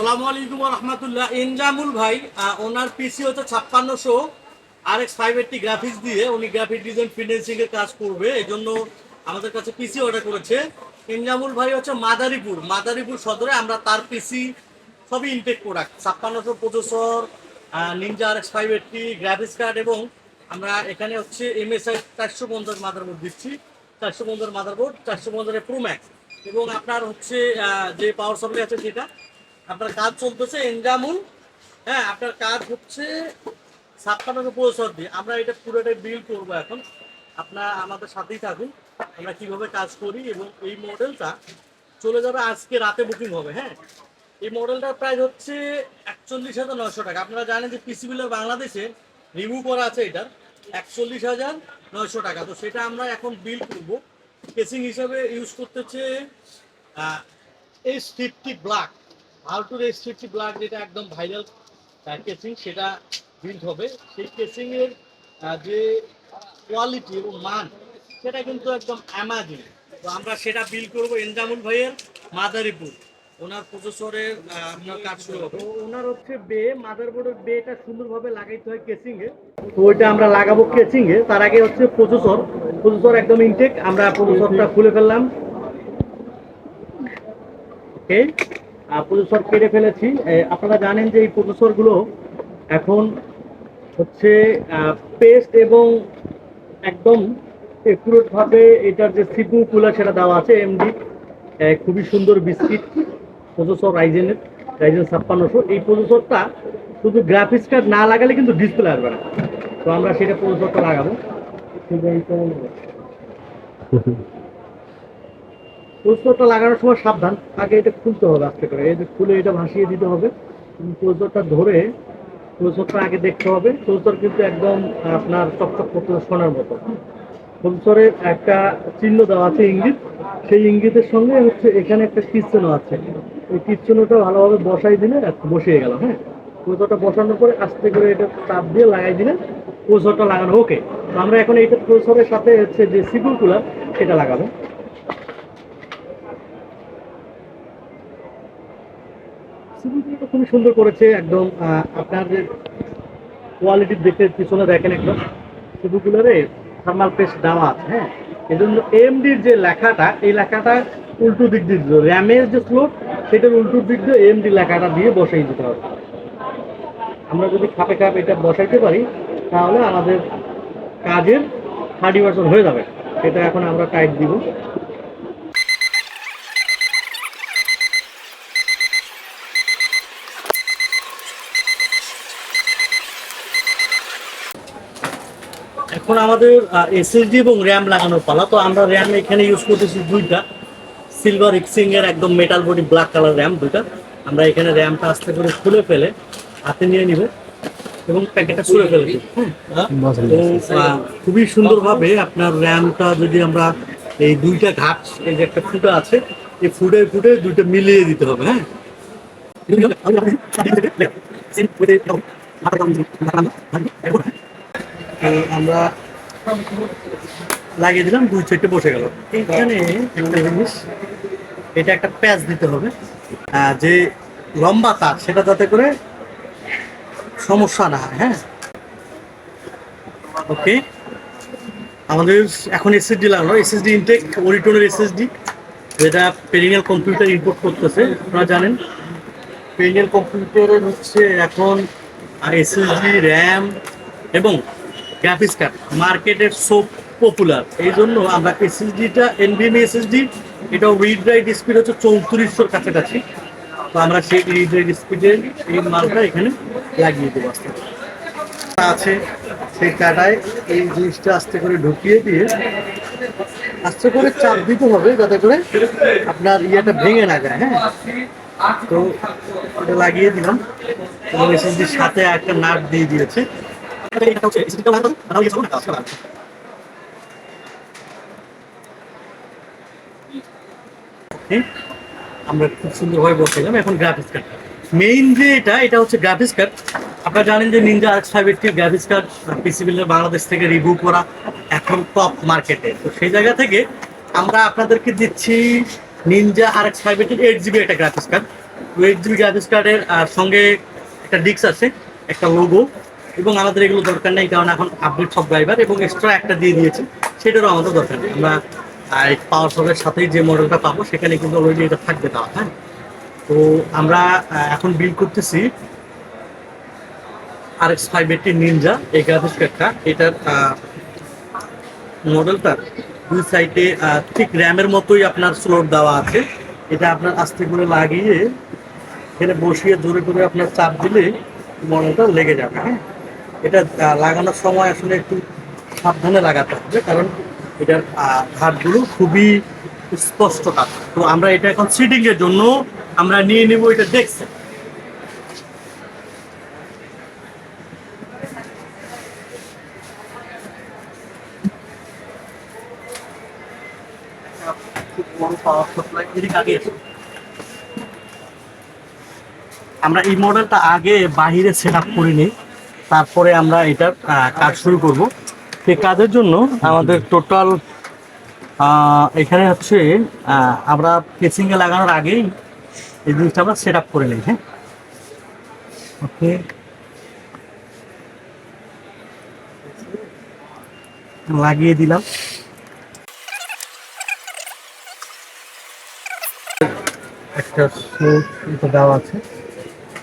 আসসালামু আলাইকুম রহমতুল্লাহ। ইনজামুল ভাই ওনার পিসি হচ্ছে ছাপ্পান্নশো R X five eighty graphics দিয়ে উনি গ্রাফিক ডিজাইন ফিনান্সিং এর কাজ করবে এই জন্য আমাদের কাছে পিসি অর্ডার করেছে। ইনজামুল ভাই হচ্ছে মাদারীপুর মাদারীপুর সদরে আমরা তার পিসি সবই intact product ছাপ্পান্নশো processor ninja R X five eighty graphics card এবং আমরা এখানে হচ্ছে এমএসআই চারশো পঞ্চাশ মাদারবোর্ড দিচ্ছি, চারশো পঞ্চাশ মাদারবোর্ড চারশো পঞ্চাশের প্রো ম্যাক্স এবং আপনার হচ্ছে যে পাওয়ার সাপ্লাই আছে সেটা আপনার কাজ চলতেছে এনজামুল হ্যাঁ আপনার কাজ হচ্ছে ছাপ্পান্নশো পঁয়ষট্টি দিয়ে। আমরা এটা পুরোটাই বিল করব এখন। আপনার আমাদের সাথেই থাকুন। আমরা কীভাবে কাজ করি এবং এই মডেলটা চলে যাবে আজকে রাতে বুকিং হবে হ্যাঁ? এই মডেলটার প্রাইস হচ্ছে একচল্লিশ হাজার নয়শো টাকা। আপনারা জানেন যে পিসি বাংলাদেশে রিভিউ করা আছে এটার। একচল্লিশ হাজার নয়শো টাকা। তো সেটা আমরা এখন বিল করব। কেসিং হিসাবে ইউজ করতেছে H fifty black outdoor H fifty black যেটা একদম ভাইরাল কেসিং সেটা বিল্ড হবে। সেই কেসিং এর আহ, যে কোয়ালিটি এবং মান সেটা কিন্তু একদম অ্যামাজিং তো আমরা সেটা বিল করব এনজামুল ভাইয়ের মাদারীপুর। ওনার প্রসেসরের আপনার কাজ শুরু হবে। ওনার হচ্ছে বে মাদারবোর্ডের বেটা সুন্দরভাবে লাগাইতে হয় কেসিং এ। তো ওইটা আমরা লাগাবো কেসিং এ। তার আগে হচ্ছে প্রসেসর প্রসেসর একদম ইনটেক আমরা প্রসেসরটা খুলে ফেললাম। ওকে প্রসেসর কেটে ফেলেছি। আপনারা জানেন যে এই প্রসেসরগুলো এখন হচ্ছে পেস্ট এবং একদম একুরেট ভাবে এটার যে সিপু কুলার সেটা দেওয়া আছে এমডি খুবই সুন্দর বিস্কিট প্রসেসর রাইজেনের রাইজেন ছাপ্পান্নশো। এই প্রসেসরটা শুধু গ্রাফিক্স কার্ড না লাগালে কিন্তু ডিসপ্লে আসবে না। তো আমরা সেটা প্রসেসরটা লাগাবো। প্রসেসরটা লাগানোর সময় সাবধান। আগে এটা খুলতে হবে আস্তে করে। এই যে খুলে এটা ভাসিয়ে দিতে হবে। প্রসেসরটা ধরে প্রসেসরটা আগে দেখতে হবে। প্রসেসর কিন্তু একদম আপনার চকচক করতে সোনার মতো। প্রসেসরের একটা চিহ্ন দেওয়া আছে ইঙ্গিত। সেই ইঙ্গিতের সঙ্গে হচ্ছে এখানে একটা কিচ্ছনো আছে। এই কিচ্ছনোটা ভালোভাবে বসাই দিলে বসিয়ে গেল হ্যাঁ? প্রসেসরটা বসানোর পরে আস্তে করে এটা চাপ দিয়ে লাগাই দিলে প্রসেসরটা লাগানো ওকে। আমরা এখন এইটা প্রসেসরের সাথে হচ্ছে যে সিকুল কুলার, সেটা লাগাবো। সিভিলটা খুবই সুন্দর করেছে, একদম আপনার যে কোয়ালিটি দেখতে পিছনে দেখেন একদম। সিভিলগুলোরে থার্মাল পেস্ট দেওয়া আছে হ্যাঁ? এই জন্য এমডির যে লেখাটা, এই লেখাটা উল্টো দিক দিয়ে দিতে র্যামের যে স্লোট সেটার উল্টো দিক দিয়ে এমডি লেখাটা দিয়ে বসাই দিতে হবে। আমরা যদি খাপে খাপ এটা বসাইতে পারি, তাহলে আমাদের কাজের থার্টি হয়ে যাবে। এটা এখন আমরা টাইট দিব। এখন আমাদের এসএসডি এবং র্যাম লাগানোর পালা। তো আমরা র্যাম এখানে ইউজ করতেছি দুইটা। সিলভার এক্সিং এর একদম metal body black colour RAM দুইটা। আমরা এখানে র্যামটা আস্তে করে খুলে ফেলে হাতে নিয়ে নিব এবং প্যাকেটটা খুলে ফেলে দিব হ্যাঁ? তো খুবই সুন্দরভাবে আপনার র্যামটা যদি আমরা এই দুইটা ঘাট এই যে একটা ফুটা আছে এই ফুটে ফুটে দুইটা মিলিয়ে দিতে হবে হ্যাঁ? তো আমরা লাগিয়ে দিলাম, দুই সাইডে বসে গেল। এইখানে একটা জিনিস, এটা একটা প্যাচ দিতে হবে। যে লম্বা তার, সেটা যাতে করে সমস্যা না হয় হ্যাঁ? ওকে আমাদের এখন এসএসডি লাগল এসএসডি ইনটেক ওরিটনের এসএসডি যেটা পেরিনিয়াল কম্পিউটার ইম্পোর্ট করতেছে, আপনারা জানেন। পেরিনিয়াল কম্পিউটারের হচ্ছে এখন এসএসডি র্যাম এবং গ্রাফিক্স কার্ড মার্কেটের সব পপুলার এই জন্য আমরা এসএসডিটা এনভিএমই এসএসডি এটা রিড রাইট স্পিড হচ্ছে চৌত্রিশশোর কাছাকাছি। তো আমরা সেই রিড রাইট স্পিডের এই মালটা এখানে লাগিয়ে দেবো আস্তে আছে সেই কাটায়, এই জিনিসটা আস্তে করে ঢুকিয়ে দিয়ে আস্তে করে চাপ দিতে হবে যাতে করে আপনার ইয়েটা ভেঙে না যায় হ্যাঁ। তো এটা লাগিয়ে দিলাম। এবং এসএসডির সাথে একটা নাট দিয়ে দিয়েছে। আমরা খুব সুন্দরভাবে এখন গ্রাফিক্স কার্ড মেইন যে এটা এটা হচ্ছে গ্রাফিক্স কার্ড আপনারা জানেন যে নিনজা ফাইভ এইটটির গ্রাফিক্স কার্ড বাংলাদেশ থেকে রিভিউ করা এখন টপ মার্কেটে তো সেই জায়গা থেকে আমরা আপনাদেরকে দিচ্ছি ninja R X five eight GB একটা graphics card eight GB graphics কার্ডের সঙ্গে একটা ডিস্ক আছে, একটা লোগো এবং আমাদের এগুলো দরকার নেই, কারণ এখন আপডেট সব ড্রাইভার এবং এক্সট্রা একটা দিয়ে দিয়েছে, সেটারও আমাদের দরকার নেই। আমরা পাওয়ার সবের সাথেই যে মডেলটা পাবো, সেখানে কিন্তু অলরেডি এটা থাকবে দেওয়া হ্যাঁ? তো আমরা এখন বিল করতেছি R X five eighty ninja এই গ্রাফিক্স কার্ডটা এটার মডেলটার দুই সাইডে ঠিক র্যামের মতোই আপনার স্লোট দেওয়া আছে। এটা আপনার আস্তে করে লাগিয়ে, এখানে বসিয়ে জোরে করে আপনার চাপ দিলে মডেলটা লেগে যাবে হ্যাঁ? এটা লাগানোর সময় আসলে একটু সাবধানে লাগাতে হবে, কারণ এটার ঘাটগুলো খুবই স্পষ্ট কাজ তো আমরা এটা এখন সিটিং এর জন্য আমরা নিয়ে নিব এটা দেখছে। আমরা এই মডেলটা আগে বাহিরে সেট আপ করে নিই তারপরে আমরা এটার কাজ শুরু করব। সেই কাজের জন্য আমাদের টোটাল এখানে হচ্ছে আমরা কেসিংয়ে লাগানোর আগেই এই জিনিসটা আমরা সেট আপ করে নিই হ্যাঁ? ওকে। লাগিয়ে দিলাম। একটা এটা দেওয়া আছে।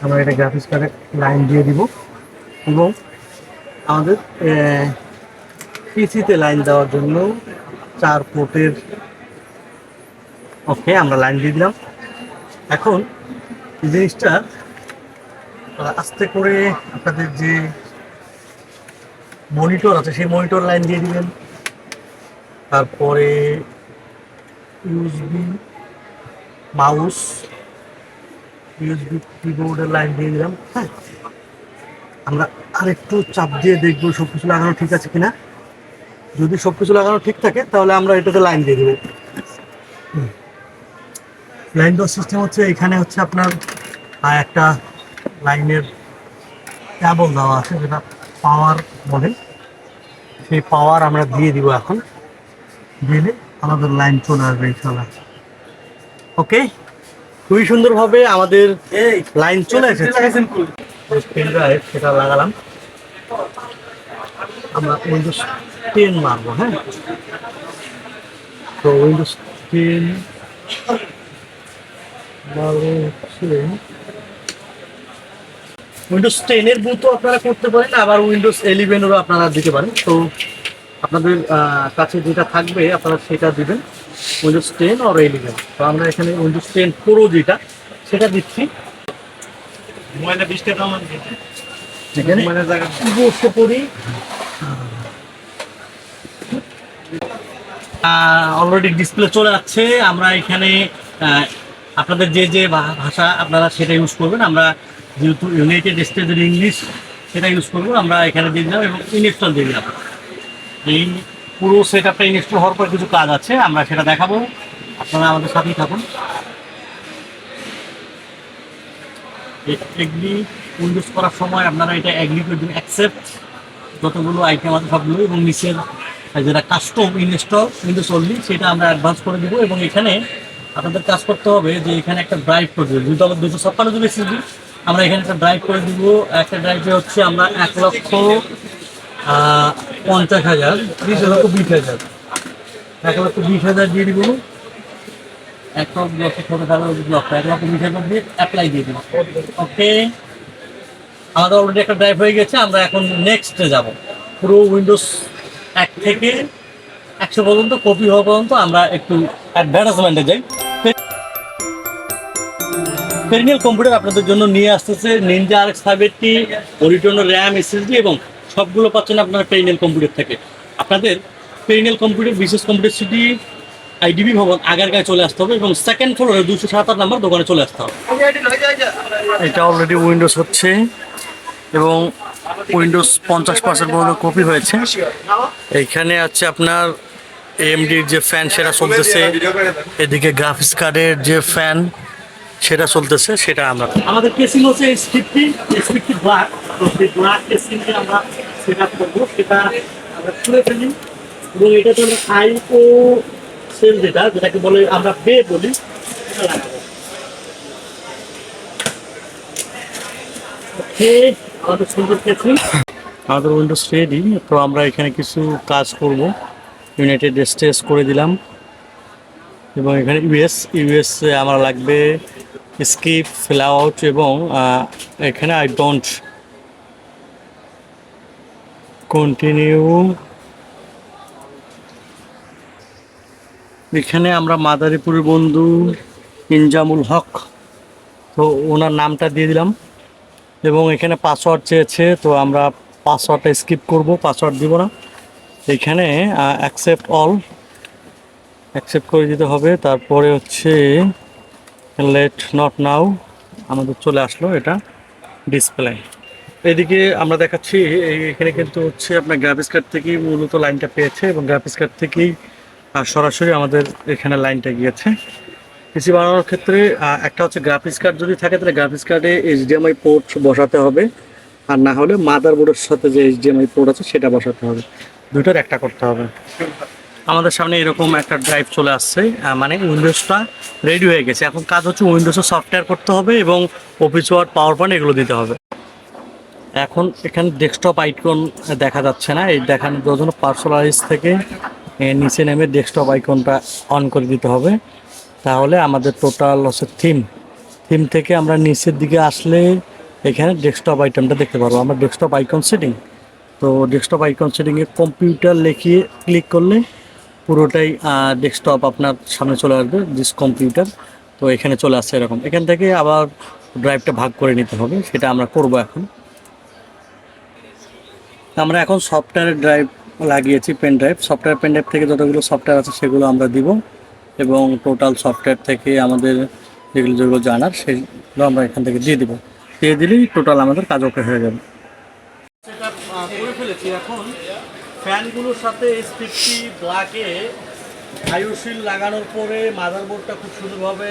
আমরা এটা গ্রাফিক্স কার্ডে লাইন দিয়ে দিব। এবং আমাদের পিসিতে লাইন দেওয়ার জন্য চার পোর্টের ওকে আমরা লাইন দিয়ে দিলাম। এখন জিনিসটা আস্তে করে আপনাদের যে মনিটর আছে, সেই মনিটর লাইন দিয়ে দিবেন। তারপরে ইউএসবি মাউস ইউএসবি কিবোর্ডের লাইন দিয়ে দিলাম। হ্যাঁ আমরা আরেকটু চাপ দিয়ে দেখব সব কিছু লাগানো ঠিক আছে কিনা যদি সব কিছু লাগানো ঠিক থাকে তাহলে আমরা এটাতে লাইন দিয়ে দেবো লাইন দেওয়ার সিস্টেম হচ্ছে এখানে হচ্ছে আপনার একটা লাইনের কেবল দেওয়া আছে যেটা পাওয়ার বলে সেই পাওয়ার আমরা দিয়ে দিব এখন দিলে আমাদের লাইন চলে আসবে ইনশাল্লাহ ওকে খুবই সুন্দরভাবে আমাদের লাইন চলে এসেছে পেন ড্রাইভ সেটা লাগালাম। আমরা উইন্ডোজ টেন মারবো হ্যাঁ? তো উইন্ডোজ টেন মারবো হচ্ছে উইন্ডোজ টেনের বুথও আপনারা করতে পারেন, আবার উইন্ডোজ ইলেভেনেরও আপনারা দিতে পারেন। তো আপনাদের কাছে যেটা থাকবে, আপনারা সেটা দিবেন। উইন্ডোজ টেন আর ইলেভেন তো আমরা এখানে উইন্ডোজ টেন প্রো যেটা, সেটা দিচ্ছি। জায়গা অলরেডি ডিসপ্লে চলে যাচ্ছে আমরা এখানে আপনাদের যে যে ভাষা আপনারা সেটা ইউজ করবেন। আমরা যেহেতু ইউনাইটেড স্টেটের ইংলিশ সেটা ইউজ করব। আমরা এখানে দিয়ে দিলাম এবং ইনস্টল দিয়ে দিলাম। এই পুরো সেট আপটা ইনস্টল হওয়ার পর কিছু কাজ আছে। আমরা সেটা দেখাবো। আপনারা আমাদের সাথেই থাকুন। এগ্রি উইন্ডোজ করার সময় আপনারা এটা এগ্রি করে দিন অ্যাকসেপ্ট যতগুলো আইটেম আছে সবগুলো এবং নিচের যেটা কাস্টম ইনস্টল উইন্ডোজ অনলি সেটা আমরা অ্যাডভান্স করে দেবো এবং এখানে আপনাদের কাজ করতে হবে যে এখানে একটা ড্রাইভ করে দেবো। দুটো দুশো ছাপ্পান্ন জিবি এসএসডি আমরা এখানে একটা ড্রাইভ করে দিব। একটা ড্রাইভে হচ্ছে আমরা এক লক্ষ পঞ্চাশ হাজার বিশ লক্ষ বিশ হাজার, এক লক্ষ বিশ হাজার দিয়ে দিব। এক লক্ষ লক্ষ ছোটো টাকা লক্ষ এক লক্ষ বিশ হাজার দিয়ে অ্যাপ্লাই দিয়ে দিব। ওকে আমাদের অলরেডি একটা ড্রাইভ হয়ে গেছে, আমরা এখন নেক্সটে যাব। পুরো উইন্ডোজ এক থেকে একশো পর্যন্ত কপি হওয়া পর্যন্ত আমরা একটু অ্যাডভার্টাইজমেন্টে যাই। পেরিনিয়াল কম্পিউটার আপনাদের জন্য নিয়ে আসতেছে ninja R X five eighty ওরিটন RAM SSD এবং সবগুলো পাচ্ছেন আপনারা পেরিনিয়াল কম্পিউটার থেকে। আপনাদের পেরিনিয়াল কম্পিউটার বিশেষ কম্পিউটার সিটি আইডিবি ভবন আগারগায় চলে আসতে হবে এবং সেকেন্ড ফ্লোরে দুশো সাত আট নাম্বার দোকানে চলে আসতে হবে। এটা অলরেডি উইন্ডোজ হচ্ছে এবং উইন্ডোজ পঞ্চাশ পার্সেন্ট পর্যন্ত কপি হয়েছে। এইখানে আছে আপনার এমডির যে ফ্যান সেটা চলতেছে। এদিকে গ্রাফিক্স কার্ডের যে ফ্যান সেটা চলতেছে সেটা আমরা আমাদের কেসিং হচ্ছে ব্ল্যাক তো সেই ব্ল্যাক আমরা সেট আপ করব। সেটা আমরা খুলে ফেলি। এবং এটা তো আইও সেল যেটা, যেটাকে বলে আমরা বলি। আমাদের উইন্ডোজ রেডি তো আমরা এখানে কিছু কাজ করব। ইউনাইটেড স্টেটস করে দিলাম। এবং এখানে ইউএস ইউএস আমার লাগবে স্কিপ ফিল আউট এবং এখানে আই ডোন্ট কন্টিনিউ এখানে আমরা মাদারীপুরের বন্ধু ইনজামুল হক, তো ওনার নামটা দিয়ে দিলাম। এবং এখানে পাসওয়ার্ড চেয়েছে, তো আমরা পাসওয়ার্ডটা স্কিপ করব পাসওয়ার্ড দিব না। এখানে অ্যাকসেপ্ট অল অ্যাকসেপ্ট করে দিতে হবে। তারপরে হচ্ছে লেট নট নাও আমাদের চলে আসলো এটা ডিসপ্লে এদিকে আমরা দেখাচ্ছি এখানে কিন্তু হচ্ছে আপনার গ্রাফিক্স কার্ড থেকেই মূলত লাইনটা পেয়েছে এবং গ্রাফিক্স কার্ড থেকেই আহ, সরাসরি আমাদের এখানে লাইনটা গিয়েছে। পিসি বানানোর ক্ষেত্রে একটা হচ্ছে গ্রাফিক্স কার্ড যদি থাকে তাহলে গ্রাফিক্স কার্ডে এইচডিএমআই পোর্ট বসাতে হবে। আর না হলে মাদারবোর্ডের সাথে যে এইচডিএমআই পোর্ট আছে সেটা বসাতে হবে। দুটোর একটা করতে হবে। আমাদের সামনে এরকম একটা ড্রাইভ চলে আসছে মানে উইন্ডোজটা রেডি হয়ে গেছে। এখন কাজ হচ্ছে উইন্ডোজের সফটওয়্যার করতে হবে এবং অফিস ওয়ার্ড পাওয়ার পয়েন্ট এগুলো দিতে হবে। এখন এখানে ডেস্কটপ আইকন দেখা যাচ্ছে না। এই দেখানোর জন্য পার্সোনালাইজ থেকে নিচে নেমে ডেস্কটপ আইকনটা অন করে দিতে হবে। তাহলে আমাদের টোটাল হচ্ছে থিম থিম থেকে আমরা নিচের দিকে আসলে এখানে ডেস্কটপ আইটেমটা দেখতে পারব। আমরা ডেস্কটপ আইকন সেটিং তো ডেস্কটপ আইকন সেটিংয়ে কম্পিউটার লিখিয়ে ক্লিক করলে পুরোটাই ডেস্কটপ আপনার সামনে চলে আসবে দিস কম্পিউটার তো এখানে চলে আসছে এরকম। এখান থেকে আবার ড্রাইভটা ভাগ করে নিতে হবে, সেটা আমরা করব এখন। আমরা এখন সফটওয়্যারের ড্রাইভ লাগিয়েছি pen drive software pen drive থেকে যতগুলো সফটওয়্যার আছে সেগুলো আমরা দিব এবং টোটাল সফটওয়্যার থেকে আমাদের যেগুলো যেগুলো জানার সেগুলো আমরা এখান থেকে দিয়ে দিব। দিয়ে দিলেই টোটাল আমাদের কাজ ওকে হয়ে যাবে। সেটা করে ফেলেছি। এখন ফ্যানগুলোর সাথে লাগানোর পরে মাদারবোর্ডটা খুব সুন্দরভাবে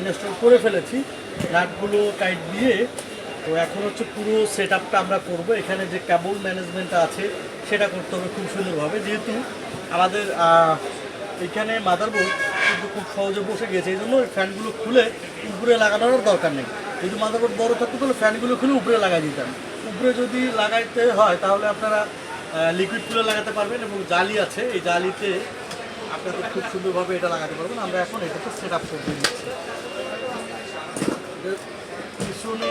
ইনস্টল করে ফেলেছি। নাটগুলো টাইট দিয়ে তো এখন হচ্ছে পুরো সেট আমরা করব। এখানে যে কেবল ম্যানেজমেন্টটা আছে, সেটা করতে হবে খুব সুন্দরভাবে। যেহেতু আমাদের এখানে মাদারবোর্ড কিন্তু খুব সহজে বসে গেছে। এই জন্য ফ্যানগুলো খুলে উপরে লাগানোর দরকার নেই। যদি মাদারবোর্ড বড় থাকতো, তাহলে ফ্যানগুলো খুলে উপরে লাগাই দিতাম। উপরে যদি লাগাইতে হয়, তাহলে আপনারা লিকুইড খুলে লাগাতে পারবেন এবং জালি আছে। এই জালিতে আপনাদের খুব সুন্দরভাবে এটা লাগাতে পারবেন। আমরা এখন এটাকে সেট আপ করে দিচ্ছি। পিছনে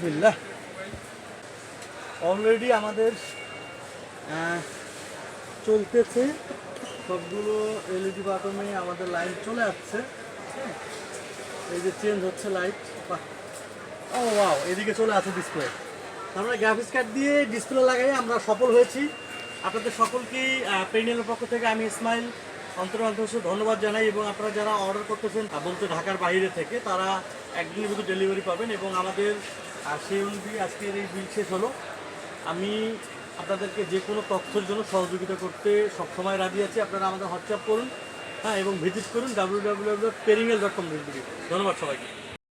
বিসমিল্লাহ। অলরেডি আমাদের চলতেছে। সবগুলো এলইডি বাটনে আমাদের লাইট চলে আসছে। হ্যাঁ। এই যে চেঞ্জ হচ্ছে লাইট ও ওয়াও এদিকে চলে আসে ডিসপ্লে আমরা গ্রাফিক্স কার্ড দিয়ে ডিসপ্লে লাগাই, আমরা সফল হয়েছি। আপনাদের সকলকেই পেনিয়ালের পক্ষ থেকে আমি ইসমাইল অন্তর অন্তর ধন্যবাদ জানাই এবং আপনারা যারা অর্ডার করতেছেন বলতে ঢাকার বাইরে থেকে, তারা একদিনের ভিতরে ডেলিভারি পাবেন এবং আমাদের আহ, সেই অনুযায়ী আজকের এই বিল শেষ হলো। আমি আপনাদেরকে যে কোনো তথ্যের জন্য সহযোগিতা করতে সবসময় রাজি আছি। আপনারা আমাদের হোয়াটসঅ্যাপ করুন হ্যাঁ এবং ভিজিট করুন W W W dot Perennial dot com ধন্যবাদ সবাইকে।